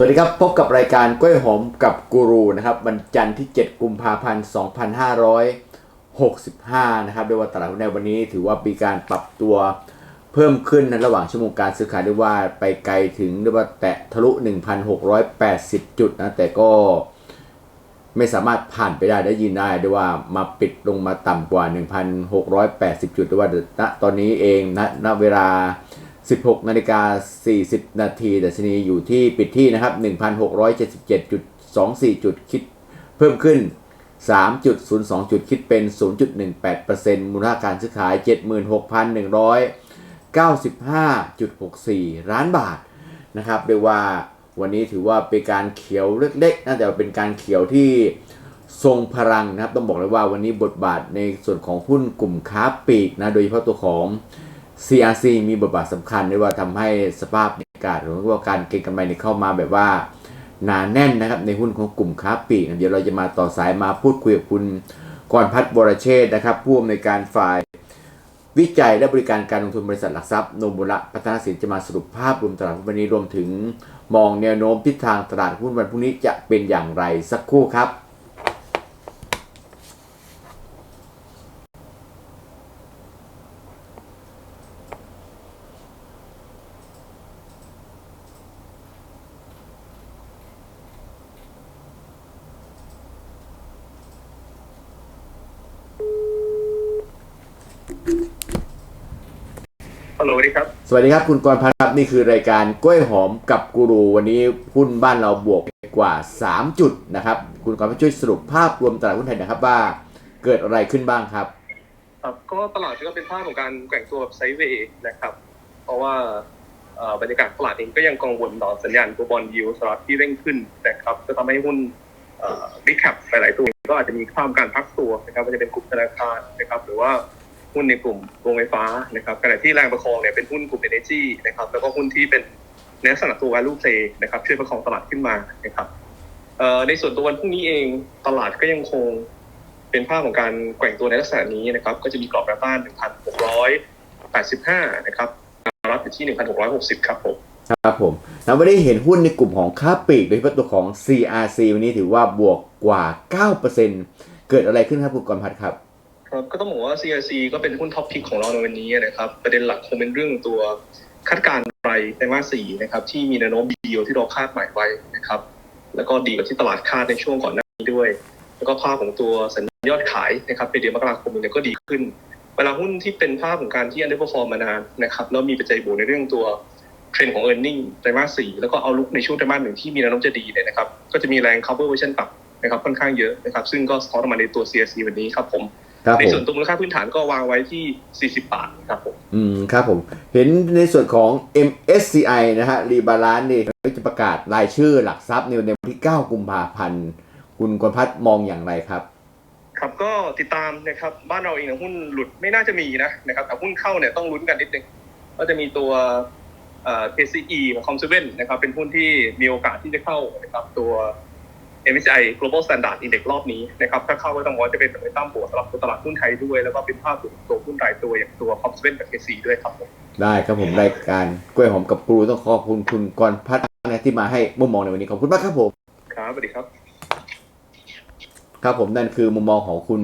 สวัสดีครับ พบกับรายการกล้วยหอมกับกูรูนะครับวันจันทร์ที่ 7 กุมภาพันธ์ 2565 นะครับโดยว่าตลาดหุ้นในวันนี้ถือว่ามีการปรับตัวเพิ่มขึ้นในระหว่างชั่วโมงการซื้อขายได้ว่าไปไกลถึงเรียว่าแตะทะลุ 1,680 จุดนะแต่ก็ไม่สามารถผ่านไปได้ได้ยินได้ด้วยว่ามาปิดลงมาต่ำกว่า 1,680 จุดด้วยว่าณตอนนี้เองณณเวลา 16นาฬิกา40 นาทีดัชนีอยู่ที่ปิดที่นะครับ 1,677.24 จุดคิดเพิ่มขึ้น 3.02 จุดคิดเป็น 0.18%มูลค่าการซื้อขาย 76,195.64 ล้านบาทนะครับเรียกว่าวันนี้ถือว่าเป็นการเขียวเล็กๆนะแต่เป็นการเขียวที่ทรงพลังนะครับ ต้องบอกเลยว่าวันนี้บทบาทในส่วนของหุ้นกลุ่มค้าปลีกนะโดยเฉพาะตัวของ CRC มีบทบาทสำคัญด้วยว่าทำให้สภาพบรรยากาศหรือว่าการเก็งกำไรเข้ามาแบบว่าหนาแน่นนะครับในหุ้นของกลุ่มค้าปลีกเดี๋ยวเราจะมาต่อสายมาพูดคุยกับคุณกรพัฒน์บรเชษนะครับผู้อำนวยการฝ่ายวิจัยและบริการการลงทุนบริษัทหลักทรัพย์โนบุระพัฒนาสินจะมาสรุปภาพรวมตลาดวันนี้รวมถึงมองแนวโน้มทิศทางตลาดหุ้นวันพรุ่งนี้จะเป็นอย่างไรสักครู่ครับ ฮัลโหลสวัสดีครับ สวัสดีครับคุณกรพัฒน์ครับนี่คือรายการกล้วยหอมกับกูรูวันนี้หุ้นบ้านเราบวกไปกว่า 3 จุดนะครับ คุณกรพัฒน์ช่วยสรุปภาพรวมตลาดหุ้นไทยนะครับว่าเกิดอะไรขึ้นบ้างครับ ครับก็ตลาดก็เป็นภาพของการแกว่งตัวแบบไซด์เวย์นะครับ เพราะว่าเอ่อบรรยากาศตลาดเองก็ยังกังวลต่อสัญญาณตัวบอลยูสหรัฐที่เร่งขึ้นนะครับก็ทำให้หุ้นบิ๊กแคปหลายๆตัวก็อาจจะมีความการพักตัวนะครับมันจะเป็นกลุ่มธนาคารนะครับ หรือว่า หุ้นในกลุ่มโรงไฟฟ้านะครับขณะที่แรงประคองเนี่ยเป็นหุ้นกลุ่ม energy นะครับแล้วก็หุ้นที่เป็นในลักษณะตัว value play นะครับช่วยประคองตลาดขึ้นมานะครับในส่วนตัววันพรุ่งนี้เองตลาดก็ยังคงเป็นภาพของการแกว่งตัวในลักษณะนี้นะครับก็จะมีกรอบแนวต้าน 1,685 นะครับรับอยู่ที่ 1,660 ครับผมครับผมแล้ววันนี้เห็นหุ้นในกลุ่มของค้าปลีกโดยเฉพาะตัวของ CRC วันนี้ถือว่าบวกกว่า 9%เกิดอะไรขึ้นครับคุณกรพัฒน์ครับ ครับก็ต้องบอกว่า CRC ก็เป็นหุ้นท็อปพิกของเราในวันนี้นะครับประเด็นหลักคงเป็นเรื่องตัวคาดการณ์ไรไตรมาส4นะครับที่มีแนวโน้มดีลที่เราคาดหมายไว้นะครับแล้วก็ดีกว่าที่ตลาดคาดในช่วงก่อนหน้านี้ด้วย แล้วก็ภาพของตัวสัญญาณยอดขายนะครับในเดือนมกราคมเนี่ยก็ดีขึ้น เวลาหุ้นที่เป็นภาพของการที่ underperform มานานนะครับแล้วมีปัจจัยบวกในเรื่องตัวเทรนด์ของ e a r n i n g ไตรมาส4แล้วก็เอาลุกในช่วงไตรมาสหนึ่งที่มีแนวโน้มจะดีเนี่ยนะครับก็จะมีแรง cover version ต่ำนะครับค่อนข้างเยอะนะครับซึ่งก็สะท้อนออกมาในตัว CSC วันนี้ครับผม ในผมส่วนตัวมูลค่าพื้นฐานก็วางไว้ที่ 40 บาทครับผมอืมครับผม เห็นในส่วนของ MSCI นะฮะรีบาลานนี่จะประกาศรายชื่อหลักทรัพย์ในวันที่ 9 กุมภาพันธ์คุณกรพัฒน์มองอย่างไรครับ ครับก็ติดตามนะครับบ้านเราเองนะหุ้นหลุดไม่น่าจะมีนะนะครับแต่หุ้นเข้าเนี่ยต้องลุ้นกันนิดนึงก็จะมีตัวเอ่อ KCE ของ c o m s e v e n นะครับเป็นหุ้นที่มีโอกาสที่จะเข้านะครับตัว MSCI Global Standard Index รอบนี้นะครับถ้าเข้าก็ต้องบอกว่าจะเป็นตัวตั้มบวกสำหรับตัวตลาดหุ้นไทยด้วย แล้วก็เป็นภาพของตัวหุ้นรายตัวอย่างตัว c o m s e v e n กับ KCE ด้วยครับผมได้ครับผมรายการกล้วยหอมกับครูต้องขอบคุณคุณกรพัฒน์นะที่มาให้มุมมองในวันนี้ขอบคุณมากครับผมครับสวัสดีครับ ครับผมนั่นคือมุมมองของคุณ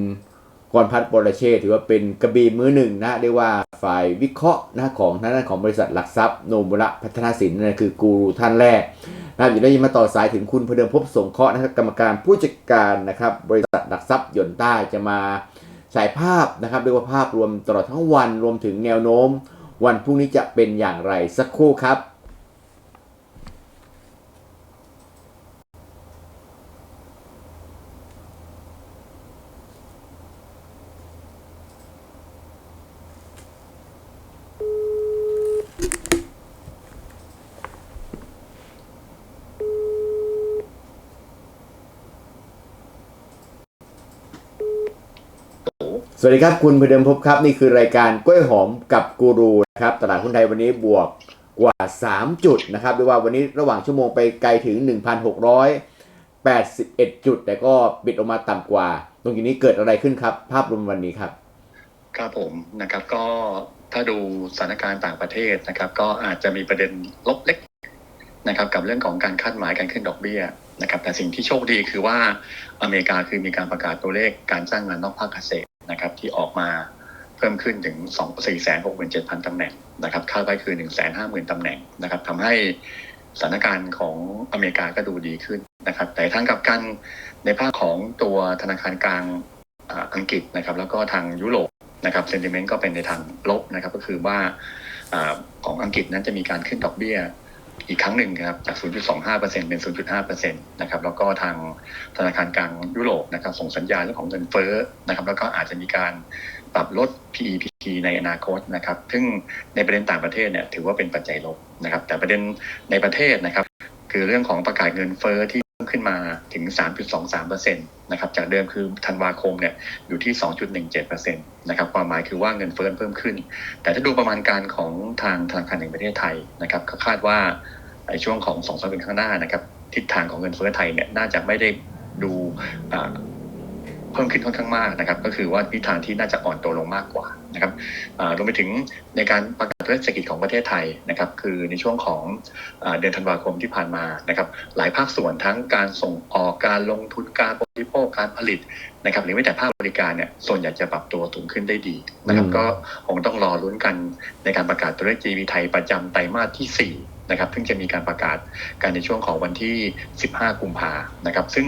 กรพัฒน์บรเชษฐ์ถือว่าเป็นกระบี่มือหนึ่งนะเรียกว่าฝ่ายวิเคราะห์นะของทางด้านของบริษัทหลักทรัพย์โนบุระพัฒนาสินนั่คือกูรูท่านแรกนะครับอยู่ได้ยินมาต่อสายถึงคุณพเดิมพบสงเคราะห์นะครับกรรมการผู้จัดการนะครับบริษัทหลักทรัพย์ยนต์ใต้จะมาฉายภาพนะครับเรียกว่าภาพรวมตลอดทั้งวันรวมถึงแนวโน้ม วันพรุ่งนี้จะเป็นอย่างไรสักครู่ครับ สวัสดีครับ คุณพเดิมพบครับ นี่คือรายการกล้วยหอมกับกูรูนะครับ ตลาดหุ้นไทยวันนี้บวกกว่า 3 จุดนะครับเรียว่าวันนี้ระหว่างชั่วโมงไปไกลถึง 1,681 จุด แต่ก็บิดออกมาต่ำกว่า ตรงนี้เกิดอะไรขึ้นครับ ภาพรวมวันนี้ครับ ครับผมนะครับก็ถ้าดูสถานการณ์ต่างประเทศนะครับ ก็อาจจะมีประเด็นลบเล็กนะครับกับเรื่องของการคาดหมายการขึ้นดอกเบี้ยนะครับแต่สิ่งที่โชคดีคือว่าอเมริกาคือมีการประกาศตัวเลขการจ้างงานนอกภาคเกษตร นะครับที่ออกมาเพิ่มขึ้นถึง 2 4 6 7 0 0 0ตำแหน่งนะครับคาดไว้คือ 1 5 0 0 0 0ตำแหน่งนะครับทำให้สถานการณ์ของอเมริกาก็ดูดีขึ้นนะครับ แต่ทั้งกับกันในภาคของตัวธนาคารกลางอังกฤษนะครับ แล้วก็ทางยุโรปนะครับเซนติเมนต์ก็เป็นในทางลบนะครับ ก็คือว่าของอังกฤษนั้นจะมีการขึ้นดอกเบี้ย อีกครั้งหนึ่งครับจาก 0.25%เป็น 0.5%นะครับแล้วก็ทางธนาคารกลางยุโรปนะครับส่งสัญญาณเรื่องของเงินเฟ้อนะครับแล้วก็อาจจะมีการปรับลด PEPT ในอนาคตนะครับซึ่งในประเด็นต่างประเทศเนี่ยถือว่าเป็นปัจจัยลบนะครับแต่ประเด็นในประเทศนะครับคือเรื่องของประกาศเงินเฟ้อที่เพิ่มขึ้นมาถึง 3.23%นะครับ จากเดิมคือธันวาคมเนี่ยอยู่ที่ 2.17%นะครับ ความหมายคือว่าเงินเฟ้อเพิ่มขึ้น แต่ถ้าดูประมาณการของทางธนาคารแห่งประเทศไทยนะครับก็คาดว่า ในช่วงของสองสามเดือนข้างหน้านะครับทิศทางของเงินเฟ้อไทยเนี่ยน่าจะไม่ได้ดูอ่าเพิ่มขึ้นค่อนข้างมากนะครับ ก็คือว่าทิศทางที่น่าจะอ่อนตัวลงมากกว่านะครับอ่ารวมไปถึงในการประกาศเรื่องเศรษฐกิจของประเทศไทยนะครับ คือในช่วงของอาเดือนธันวาคมที่ผ่านมานะครับ หลายภาคส่วนทั้งการส่งออกการลงทุนการบริโภคการผลิตนะครับ หรือแม้แต่ภาคบริการเนี่ยส่วนใหญ่จะปรับตัวสูงขึ้นได้ดีนะครับอืมก็คงต้องรอลุ้นกันในการประกาศตัวเลข GDP ไทยประจำไตรมาสที่4 นะครับซึ่งจะมีการประกาศกันในช่วงของวันที่ 15 กุมภานะครับ ซึ่ง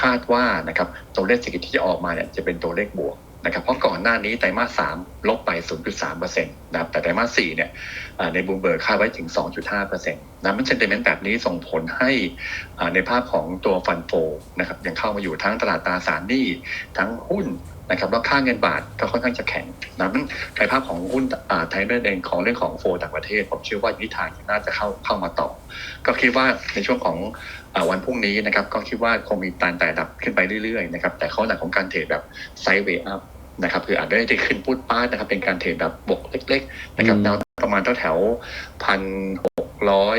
คาดว่านะครับตัวเลขเศรษฐกิจที่จะออกมาเนี่ยจะเป็นตัวเลขบวกนะครับเพราะก่อนหน้านี้ไตรมาส3ลบไป 0.3%นะครับแต่ไตรมาส4เนี่ยในบูมเบิร์กคาดไว้ถึง 2.5%นะมันเซนติเมนต์แบบนี้ส่งผลให้ในภาพของตัวฟันโฟนะครับยังเข้ามาอยู่ทั้งตลาดตราสารหนี้ทั้งหุ้น นะครับแล้วค่าเงินบาทก็ค่อนข้างจะแข็งนะมันในภาพของหุ้นอ่าไทยเรื่องของเรื่องของโฟต่างประเทศ ผมเชื่อว่าทิศทางน่าจะเข้าเข้ามาต่อ ก็คิดว่าในช่วงของอาวันพรุ่งนี้นะครับ ก็คิดว่าคงมีตานแต่ดับขึ้นไปเรื่อยๆนะครับแต่ข้อหนักของการเทรดแบบไซด์เวย์อัพนะครับคืออาจจะไม่ได้ขึ้นพูดป้าดนะครับ เป็นการเทรดแบบบวกเล็ก ๆ นะครับอืมแนวประมาณแถวพันหกร้อย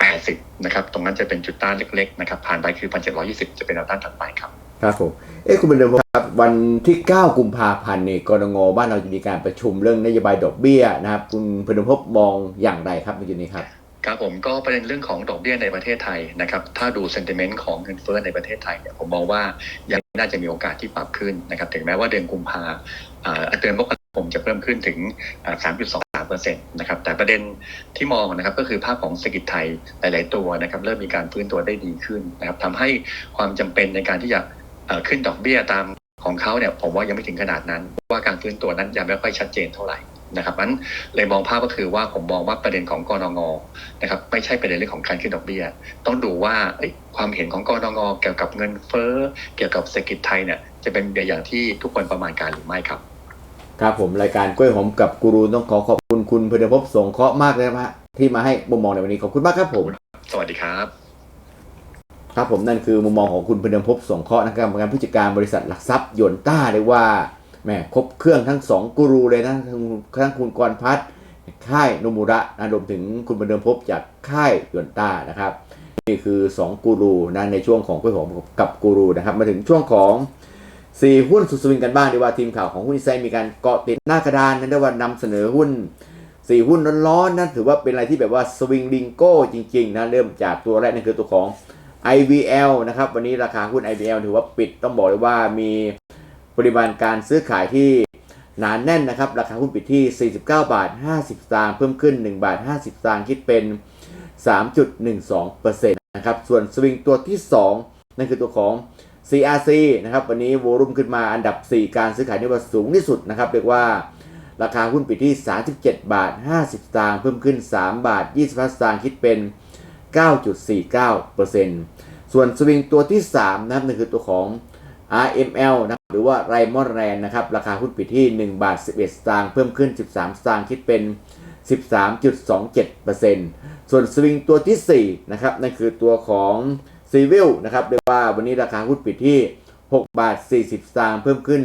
แปดสิบนะครับ ตรงนั้นจะเป็นจุดต้านเล็ก ๆ นะครับ ผ่านไปคือพันเจ็ดร้อยี่สิบจะเป็นแนวต้านถัดไปครับ ครับผมเอ๊ะคุณบรรเดิมครับวันที่ 9 กุมภาพันธ์นี่กรงบ้านเราจะมีการประชุมเรื่องนโยบายดอกเบี้ยนะครับ คุณพนมพบมองอย่างไรครับในจุดนี้ครับครับผมก็ประเด็นเรื่องของดอกเบี้ยในประเทศไทยนะครับ ถ้าดูเซนติเมนต์ของเงินเฟ้อในประเทศไทยเนี่ยผมมองว่ายังน่าจะมีโอกาสที่ปรับขึ้นนะครับ ถึงแม้ว่าเดือนกุมภาอ่าเดือนมกราคมจะเพิ่มขึ้นถึงอ่า3.23เปอร์เซ็นต์นะครับ แต่ประเด็นที่มองนะครับก็คือภาพของเศรษฐกิจไทยหลาย ๆ ตัวนะครับ เริ่มมีการฟื้นตัวได้ดีขึ้นนะครับทำให้ความจำเป็นในการที่จะ ขึ้นดอกเบี้ยตามของเขาเนี่ยผมว่ายังไม่ถึงขนาดนั้นเพราะว่าการฟื้นตัวนั้นยังไม่ค่อยชัดเจนเท่าไหร่นะครับนั้นเลยมองภาพก็คือว่าผมมองว่าประเด็นของกรงงนะครับไม่ใช่ประเด็นเรื่องของการขึ้นดอกเบี้ย ต้องดูว่าเอ้ยความเห็นของกรงงเกี่ยวกับเงินเฟ้อเกี่ยวกับเศรษฐกิจไทยเนี่ยจะเป็นอย่างที่ทุกคนประมาณการหรือไม่ครับ ครับผมรายการกล้วยหอมกับกูรูต้องขอขอบคุณคุณพนมพบสงเคราะห์มากเลยนะฮะที่มาให้มุมมองในวันนี้ขอบคุณมากครับผม สวัสดีครับ ครับผมนั่นคือมุมมองของคุณพนมพบสงเคราะห์นะครับกรรมการผู้จัดการบริษัทหลักทรัพย์หยนต้าเรียว่าแหมครบเครื่องทั้งสองกูรูเลยนะทั้งทั้งคุณกรพัฒน์ค่ายนมุระนะรวมถึงคุณพนมพบจากค่ายหยนต้านะครับ นี่คือ 2 กูรูนะในช่วงของกล้วยหอมกับกูรูนะครับ มาถึงช่วงของ 4 หุ้นสุดสวิงกันบ้างดีกว่าทีมข่าวของหุ้นอินไซมีการเกาะติดหน้ากระดานนะได้ว่านำเสนอหุ้น 4 หุ้นร้อนๆนั่นถือว่าเป็นอะไรที่แบบว่าสวิงลิงโก้จริงๆนะเริ่มจากตัวแรกนั่นคือตัวของ IVL นะครับวันนี้ราคาหุ้น IVL ถือว่าปิดต้องบอกเลยว่ามีปริมาณการซื้อขายที่หนานแน่นนะครับ ราคาหุ้นปิดที่ 49 บาท 50 สตางค์เพิ่มขึ้น 1 บาท 50 สตางค์คิดเป็น 3.12%นะครับส่วนสวิงตัวที่ 2 นั่นคือตัวของ CRC นะครับวันนี้โวลุ่มขึ้นมาอันดับ 4 การซื้อขายนี่ว่าสูงที่สุดนะครับเรียกว่าราคาหุ้นปิดที่ 37 บาท 50 สตางค์เพิ่มขึ้น 3 บาท 25 สตางค์คิดเป็น 9.49%ส่วนสวิงตัวที่ 3 นะครับนั่นคือตัวของ RML นะครับหรือว่าไรมอนแรนนะครับ ราคาหุ้นปิดที่ 1 บาท 11 สตางค์เพิ่มขึ้น 13 สตางค์คิดเป็น 13.27%ส่วนสวิงตัวที่ 4 นะครับ นั่นคือตัวของซีวิลนะครับเรียกว่าวันนี้ราคาหุ้นปิดที่ 6 บาท 40 สตางค์เพิ่มขึ้น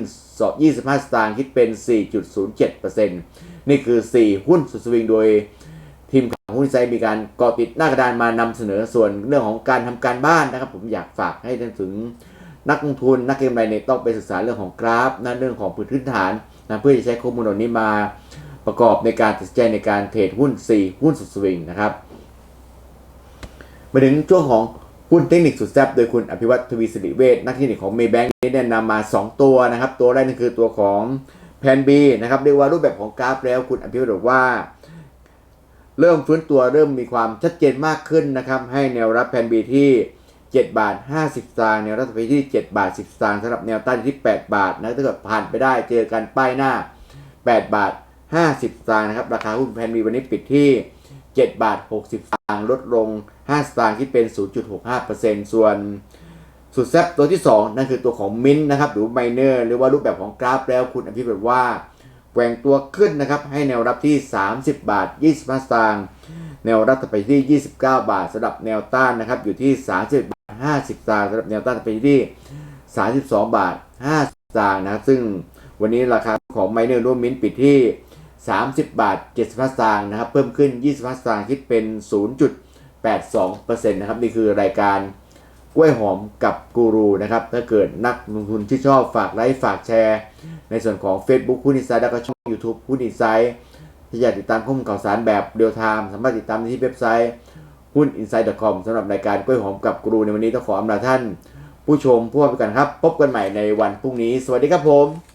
25 สตางค์คิดเป็น 4.07%นี่คือ 4 หุ้นสุดสวิงโดย ทีมของหุ้นไซมีการเกาะติดหน้ากระดานมานำเสนอส่วนเรื่องของการทำการบ้านนะครับ ผมอยากฝากให้ท่านถึงนักลงทุนนักเก็งกำไรเนี่ยต้องไปศึกษาเรื่องของกราฟนะเรื่องของพื้นฐานนะเพื่อจะใช้ข้อมูลเหล่านี้มาประกอบในการตัดสินใจในการเทรดหุ้น 4 หุ้นสุดสวิงนะครับมาถึงช่วงของหุ้นเทคนิคสุดแซ่บโดยคุณอภิวัตทวีสิริเวชนักเทคนิคของเมย์แบงค์นี้แนะนำมา 2 ตัวนะครับ ตัวแรกนั่นคือตัวของแพนบีนะครับเรียกว่ารูปแบบของกราฟแล้วคุณอภิวัตบอกว่า เริ่มฟื้นตัวเริ่มมีความชัดเจนมากขึ้นนะครับ ให้แนวรับแพนบีที่ 7 บาท 50สตางค์แนวรับไปที่ 7 บาท 10สตางค์สำหรับแนวต้านที่ 8 บาทนะถ้าเกิดผ่านไปได้เจอกันป้ายหน้า 8 บาท 50สตางค์นะครับราคาหุ้นแพนบีวันนี้ปิดที่ 7 บาท 60สตางค์ลดลง 5 สตางค์ที่เป็น 0.65%ส่วนสุดแซ่บตัวที่ 2 นั่นคือตัวของมินนะครับหรือไมเนอร์หรือว่ารูปแบบของกราฟแล้วคุณอภิปรายว่า แกว่งตัวขึ้นนะครับ ให้แนวรับที่ 30 บาท 25 สตางค์แนวรับต่อไปที่ 29 บาทสำหรับแนวต้านนะครับ อยู่ที่ 30 บาท 50 สตางค์สำหรับแนวต้านไปที่ 32 บาท 50 สตางค์นะซึ่งวันนี้ราคาของไมเนอร์ร่วมมินปิดที่ 30 บาท 75 สตางค์นะครับ เพิ่มขึ้น 25 สตางค์คิดเป็น 0.82%นะครับ นี่คือรายการกล้วยหอมกับกูรูนะครับ ถ้าเกิดนักลงทุนที่ชอบฝากไลค์ฝากแชร์ ในส่วนของ Facebook หุ้นอินไซด์แล้วก็ช่อง YouTube หุ้นอินไซด์ที่อยากติดตามข้อมูลข่าวสารแบบเรียลไทม์สามารถติดตามได้ที่เว็บไซต์หุ้น inside com สำหรับรายการกล้วยหอมกับกรูในวันนี้ต้องขออำลาท่าน ผู้ชมผู้ฟังไปกันครับ พบกันใหม่ในวันพรุ่งนี้ สวัสดีครับผม